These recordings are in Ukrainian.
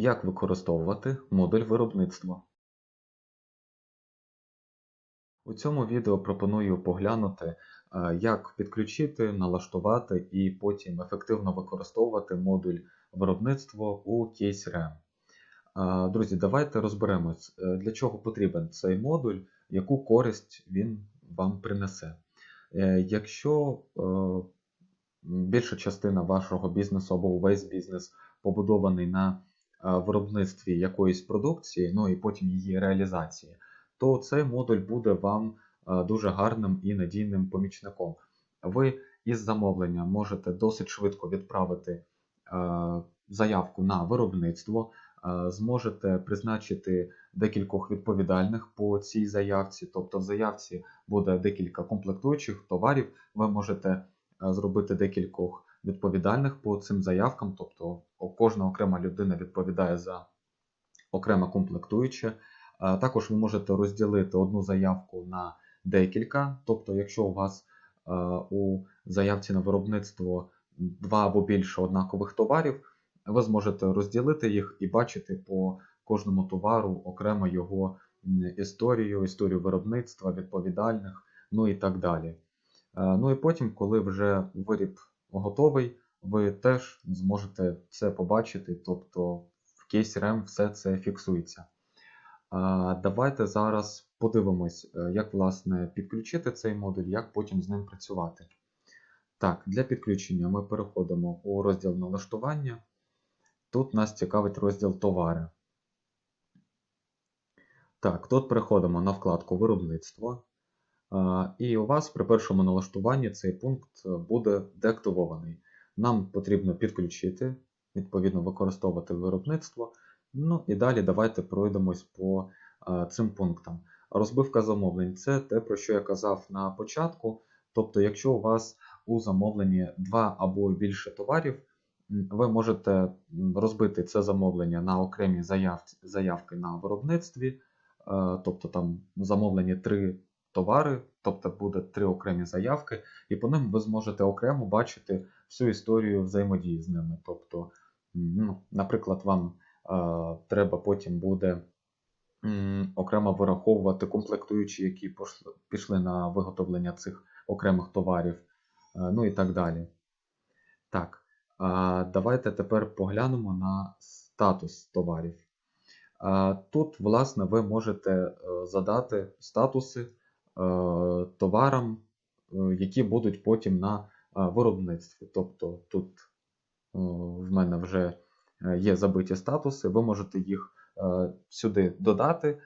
Як використовувати модуль виробництва? У цьому відео пропоную поглянути, е, як підключити, налаштувати і потім ефективно використовувати модуль виробництва у CaseRAM. Е, Друзі, давайте розберемось, е, для чого потрібен цей модуль, яку користь він вам принесе. Якщо більша частина вашого бізнесу або увесь бізнес побудований на виробництві якоїсь продукції, ну і потім її реалізації, то цей модуль буде вам е, дуже гарним і надійним помічником. Ви із замовлення можете досить швидко відправити е, заявку на виробництво, е, зможете призначити декількох відповідальних по цій заявці, тобто в заявці буде декілька комплектуючих товарів, ви можете е, зробити декількох відповідальних по цим заявкам, тобто кожна окрема людина відповідає за окреме комплектуюче. Е, Також ви можете розділити одну заявку на декілька, тобто, якщо у вас е, у заявці на виробництво два або більше однакових товарів, ви зможете розділити їх і бачити по кожному товару окремо його історію, історію виробництва, відповідальних, ну і так далі. Е, Ну і потім, коли вже виріб готовий, ви теж зможете це побачити, тобто в кейсі RAM все це фіксується. Давайте зараз подивимось, е, як власне підключити цей модуль, як потім з ним працювати. Так, для підключення ми переходимо у розділ налаштування. Тут нас цікавить розділ товари. Так, тут переходимо на вкладку Виробництво. І у вас при першому налаштуванні цей пункт е, буде деактивований. Нам потрібно підключити, відповідно, використовувати виробництво. Ну і далі давайте пройдемось по е, цим пунктам. Розбивка замовлень це те, про що я казав на початку. Тобто, якщо у вас у замовленні два або більше товарів, ви можете розбити це замовлення на окремі заявки на виробництві, е, тобто там в замовленні три товари, тобто буде три окремі заявки, і по ним ви зможете окремо бачити всю історію взаємодії з ними. Тобто, ну, наприклад, вам е, треба потім буде м, окремо вираховувати комплектуючі, які пошли- пішли на виготовлення цих окремих товарів, е, ну і так далі. Так, а, давайте тепер поглянемо на статус товарів. Тут, власне, ви можете е, задати статуси е, товарам, е, які будуть потім на е, виробництві. Тобто тут е, в мене вже е, є забиті статуси, ви можете їх е, сюди додати. Е,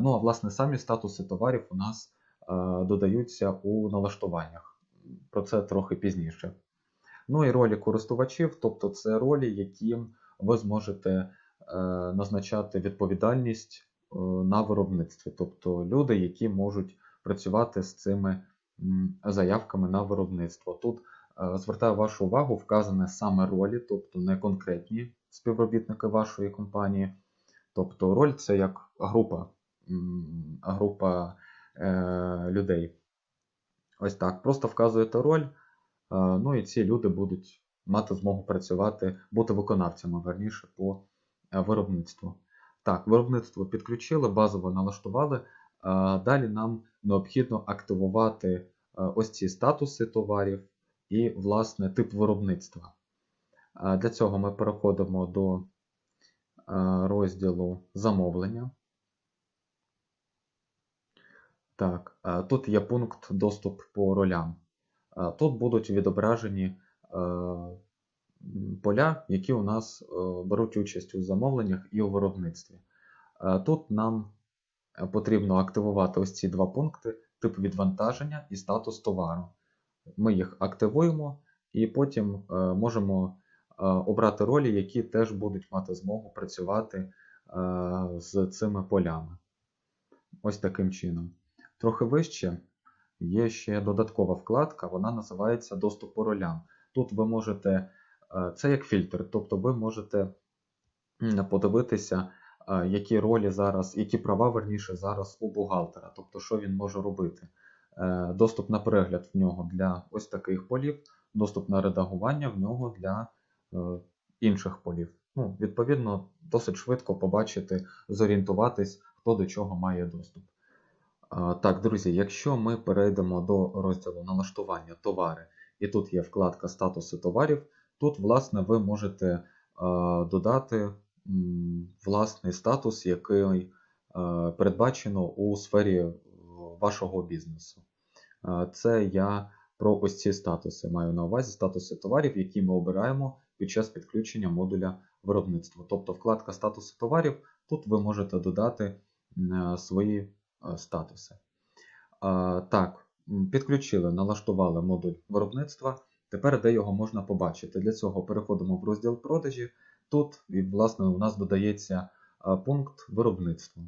Ну, а власне, самі статуси товарів у нас е, додаються у налаштуваннях. Про це трохи пізніше. Ну і ролі користувачів, тобто це ролі, яким ви зможете е, назначати відповідальність е, на виробництві, тобто люди, які можуть працювати з цими заявками на виробництво. Тут е, звертаю вашу увагу, вказане саме ролі, тобто не конкретні співробітники вашої компанії. Тобто роль це як група, група е, людей. Ось так. Просто вказуєте роль. Е, Ну і ці люди будуть мати змогу працювати, бути виконавцями, верніше, по е, виробництву. Так, виробництво підключили, базово налаштували. Е, Далі нам необхідно активувати е, ось ці статуси товарів і, власне, тип виробництва. Е, Для цього ми переходимо до розділу замовлення. Так, тут є пункт доступ по ролям. Тут будуть відображені поля, які у нас беруть участь у замовленнях і у виробництві. Тут нам потрібно активувати ось ці два пункти: тип відвантаження і статус товару. Ми їх активуємо і потім е, можемо е, обрати ролі, які теж будуть мати змогу працювати е, з цими полями. Ось таким чином. Трохи вище є ще додаткова вкладка, вона називається Доступ по ролям. Тут ви можете, це як фільтр, тобто ви можете подивитися, які ролі зараз, які права верніше зараз у бухгалтера, тобто що він може робити. Е, Доступ на перегляд в нього для ось таких полів, доступ на редагування в нього для е, інших полів. ну, відповідно, досить швидко побачити, зорієнтуватись, хто до чого має доступ. Так, друзі, якщо ми перейдемо до розділу налаштування товари, і тут є вкладка статуси товарів, тут, власне, ви можете е, додати власний статус, який е, передбачено у сфері е, вашого бізнесу. Е, Це я про ось ці статуси маю на увазі статуси товарів, які ми обираємо під час підключення модуля виробництва. Тобто вкладка статуси товарів, тут ви можете додати свої статуси. Так, підключили, налаштували модуль виробництва. Тепер де його можна побачити? Для цього переходимо в розділ продажі. Тут, власне, у нас додається пункт виробництва.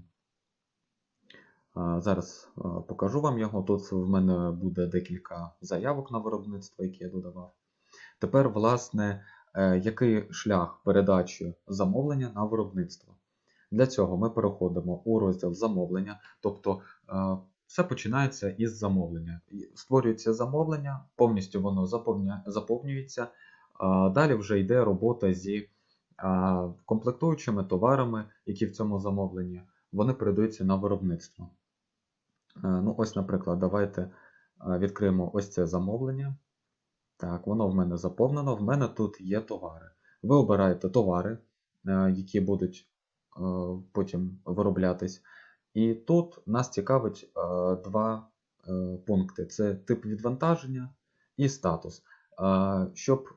Зараз покажу вам його. Тут в мене буде декілька заявок на виробництво, які я додавав. Тепер, власне, е, який шлях передачі замовлення на виробництво? Для цього ми переходимо у розділ замовлення, тобто е, все починається із замовлення. Створюється замовлення, повністю воно заповнюється. Далі вже йде робота зі комплектуючими товарами, які в цьому замовленні, вони передаються на виробництво. Е, Ну, ось, наприклад, давайте е, відкриємо ось це замовлення. Так, воно в мене заповнено. В мене тут є товари. Ви обираєте товари, е, які будуть потім вироблятись. І тут нас цікавить два пункти: це тип відвантаження і статус. Щоб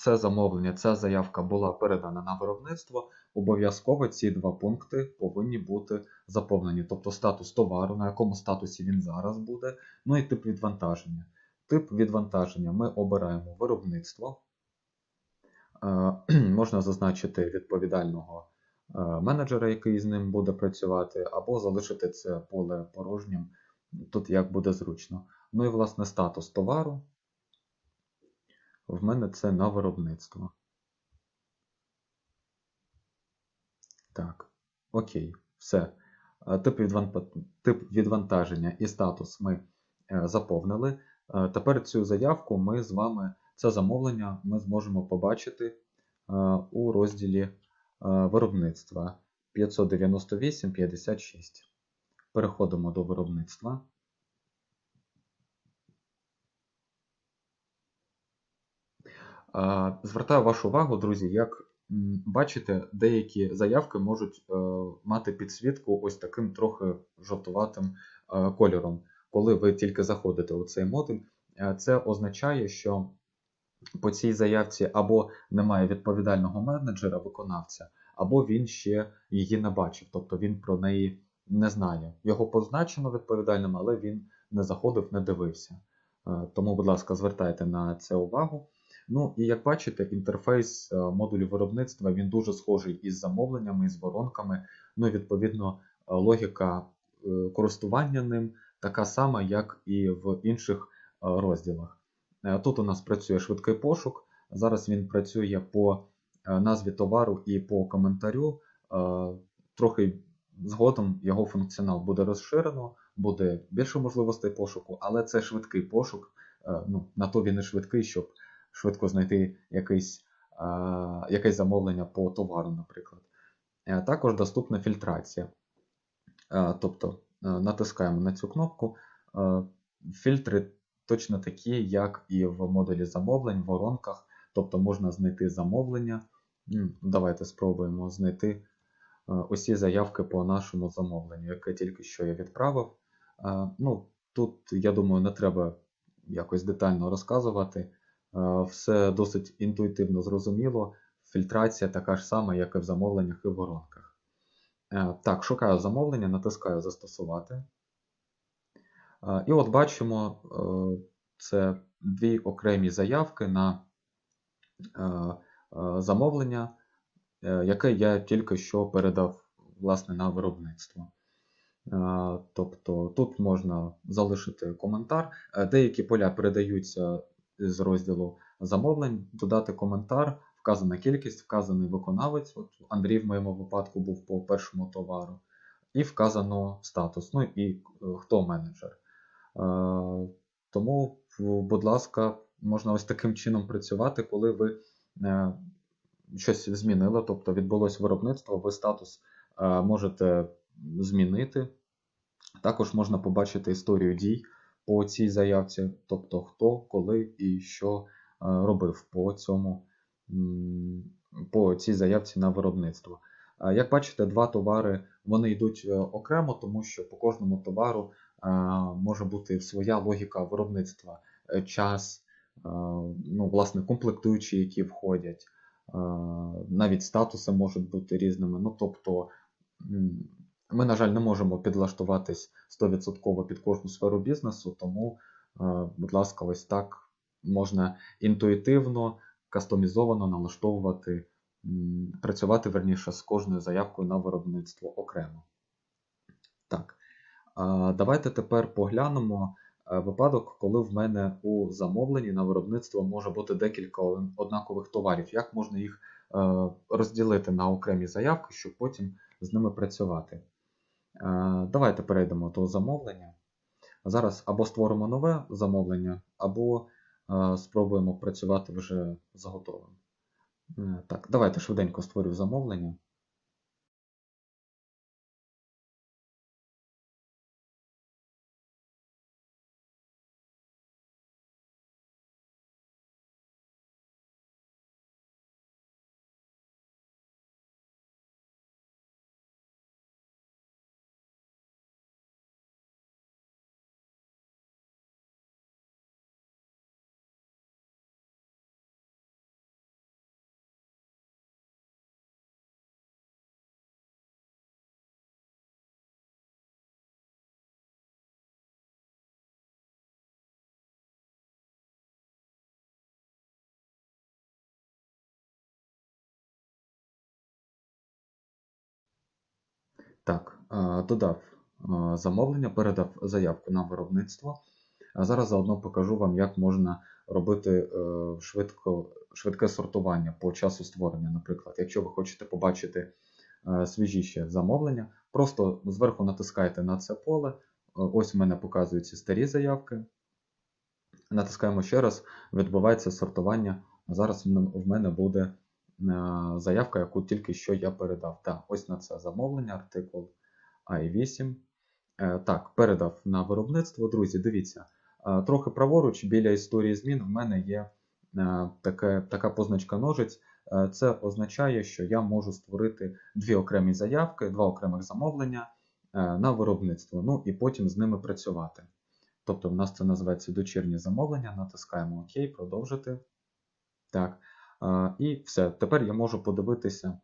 це замовлення, ця заявка була передана на виробництво, обов'язково ці два пункти повинні бути заповнені. Тобто статус товару, на якому статусі він зараз буде, ну і тип відвантаження. Тип відвантаження ми обираємо виробництво. Е, Можна зазначити відповідального е, менеджера, який з ним буде працювати, або залишити це поле порожнім, тут як буде зручно. Ну і власне статус товару. В мене це на виробництво. Так, окей, все. Е, Тип, відвантаження і статус ми е, заповнили. Е, Тепер цю заявку ми з вами, це замовлення ми зможемо побачити у розділі виробництва 598.56. Переходимо до виробництва. Е, Звертаю вашу увагу, друзі, як бачите, деякі заявки можуть е, мати підсвітку ось таким трохи жовтуватим е, кольором. Коли ви тільки заходите у цей модуль, е, це означає, що по цій заявці або немає відповідального менеджера, виконавця, або він ще її не бачив, тобто він про неї не знає. Його позначено відповідальним, але він не заходив, не дивився. Тому, будь ласка, звертайте на це увагу. Ну і як бачите, інтерфейс е, модулю виробництва він дуже схожий із замовленнями, із воронками. Ну відповідно е, логіка е, користування ним така сама, як і в інших розділах. Тут у нас працює швидкий пошук. Зараз він працює по назві товару і по коментарю. Трохи згодом його функціонал буде розширено, буде більше можливостей пошуку, але це швидкий пошук. Ну, на то він і швидкий, щоб швидко знайти якийсь, е, якесь замовлення по товару, наприклад. Е, Також доступна фільтрація. Е, Тобто натискаємо на цю кнопку. Фільтри точно такі, як і в модулі замовлень, в воронках. Тобто можна знайти замовлення. Давайте спробуємо знайти усі заявки по нашому замовленню, яке тільки що я відправив. Ну, Тут, я думаю, не треба якось детально розказувати. Е, Все досить інтуїтивно зрозуміло. Фільтрація така ж сама, як і в замовленнях і в воронках. Е, Так, шукаю замовлення, натискаю Застосувати. Е, І от бачимо, це дві окремі заявки на замовлення, яке я тільки що передав власне, на виробництво. Тобто тут можна залишити коментар. Деякі поля передаються з розділу замовлень, додати коментар, вказана кількість, вказаний виконавець. От Андрій в моєму випадку був по першому товару, і вказано статус. Ну і е, хто менеджер. Е, Тому, будь ласка, можна ось таким чином працювати, коли ви е, щось змінили, тобто відбулось виробництво, ви статус можете змінити. Також можна побачити історію дій по цій заявці, тобто хто, коли і що е, робив по цьому по цій заявці на виробництво. Як бачите, два товари вони йдуть е, окремо, тому що по кожному товару е, може бути своя логіка виробництва, е, час, е, ну, власне, комплектуючі, які входять, е, навіть статуси можуть бути різними. Ну, тобто, ми, на жаль, не можемо підлаштуватись 100% під кожну сферу бізнесу, тому, е, будь ласка, ось так можна інтуїтивно, кастомізовано налаштовувати, працювати верніше з кожною заявкою на виробництво окремо. Так, давайте тепер поглянемо е, випадок, коли в мене у замовленні на виробництво може бути декілька однакових товарів. Як можна їх е, розділити на окремі заявки, щоб потім з ними працювати? Е, Давайте перейдемо до замовлення. Зараз або створимо нове замовлення, або е, спробуємо працювати вже з готовим. Е, Так, давайте швиденько створю замовлення. Так, е, додав е, замовлення, передав заявку на виробництво. А зараз заодно покажу вам, як можна робити е, швидко, швидке сортування по часу створення. Наприклад, якщо ви хочете побачити е, свіжіше замовлення, просто зверху натискаєте на це поле. Е, Ось у мене показуються старі заявки. Натискаємо ще раз, відбувається сортування. Зараз в мене буде е, заявка, яку тільки що я передав. Так, ось на це замовлення, артикул i8. Е, Так, передав на виробництво. Друзі, дивіться, е, трохи праворуч біля історії змін в мене є е, таке, така позначка ножиць. Е, Це означає, що я можу створити дві окремі заявки, два окремих замовлення е, на виробництво, ну і потім з ними працювати. Тобто в нас це називається дочірнє замовлення, натискаємо ОК, продовжити. Так. Е, І все. Тепер я можу подивитися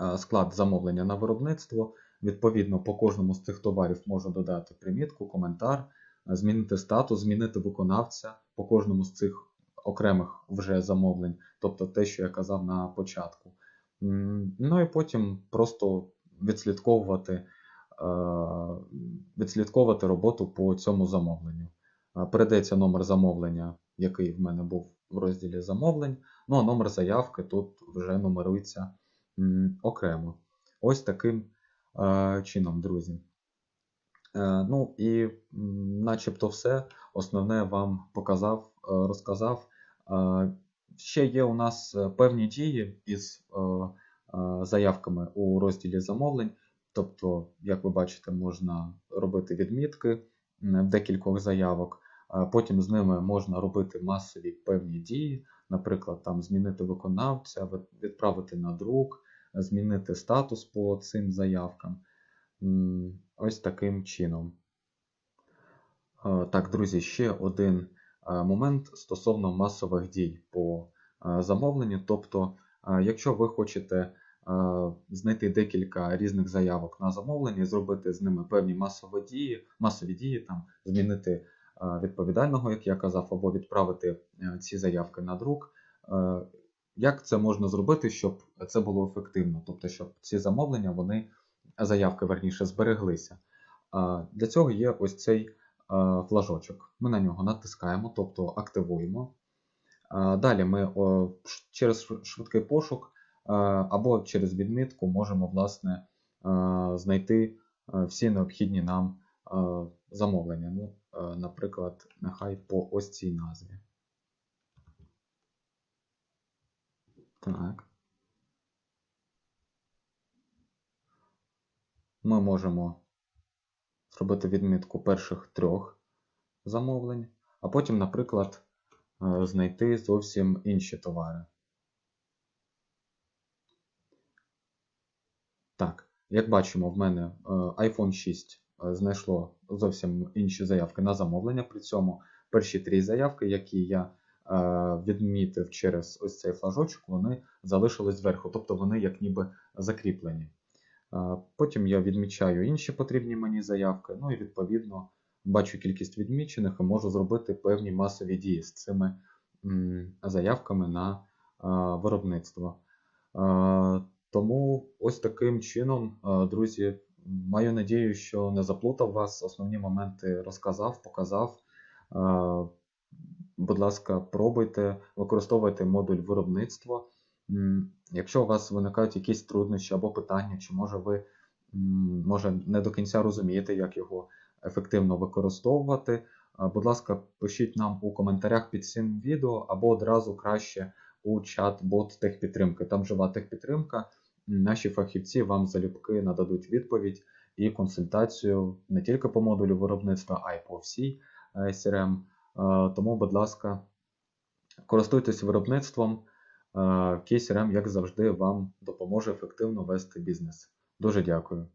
е, склад замовлення на виробництво. Відповідно, по кожному з цих товарів можу додати примітку, коментар, е, змінити статус, змінити виконавця по кожному з цих окремих вже замовлень, тобто те, що я казав на початку. Ну і потім просто відслідковувати, відслідковувати роботу по цьому замовленню. Передається номер замовлення, який в мене був в розділі замовлень. Ну а номер заявки тут вже нумерується окремо. Ось таким е, чином, друзі. Е, ну і начебто все. Основне вам показав, е, розказав. Ще є у нас певні дії із заявками у розділі замовлень. Тобто, як ви бачите, можна робити відмітки декількох заявок. Потім з ними можна робити масові певні дії, наприклад, там змінити виконавця, відправити на друк, змінити статус по цим заявкам. Ось таким чином. Е, Так, друзі, ще один е, момент стосовно масових дій по е, замовленню. Тобто, якщо ви хочете знайти декілька різних заявок на замовлення зробити з ними певні масові дії, масові дії, там, змінити відповідального, як я казав, або відправити е, ці заявки на друк. е, Як це можна зробити, щоб це було ефективно? Тобто, щоб ці замовлення, вони, заявки верніше, збереглися. Для цього є ось цей флажочок. Ми на нього натискаємо, тобто активуємо. Далі ми через швидкий пошук або через відмітку можемо власне знайти всі необхідні нам замовлення. Е, наприклад, нехай по ось цій назві. Так. Ми можемо зробити відмітку перших трьох замовлень, а потім, наприклад, е, знайти зовсім інші товари. Так, як бачимо, в мене е, iPhone 6 знайшло зовсім інші заявки на замовлення. При цьому перші три заявки, які я е, відмітив через ось цей флажочок, вони залишились зверху, тобто вони як ніби закріплені. Е, Потім я відмічаю інші потрібні мені заявки, ну і відповідно бачу кількість відмічених і можу зробити певні масові дії з цими заявками на е, виробництво. Е, Тому ось таким чином, е, друзі, маю надію, що не заплутав вас. Основні моменти розказав, показав. Е, Будь ласка, пробуйте, використовуйте модуль виробництва. Якщо у вас виникають якісь труднощі або питання, чи може ви може не до кінця розумієте, як його ефективно використовувати, е, будь ласка, пишіть нам у коментарях під цим відео або одразу краще у чат-бот техпідтримки. Там жива техпідтримка. Наші фахівці вам залюбки нададуть відповідь і консультацію не тільки по модулю виробництва, а й по всій е, CRM. Е, Тому, будь ласка, користуйтесь виробництвом. Е, KCRM, як завжди, вам допоможе ефективно вести бізнес. Дуже дякую.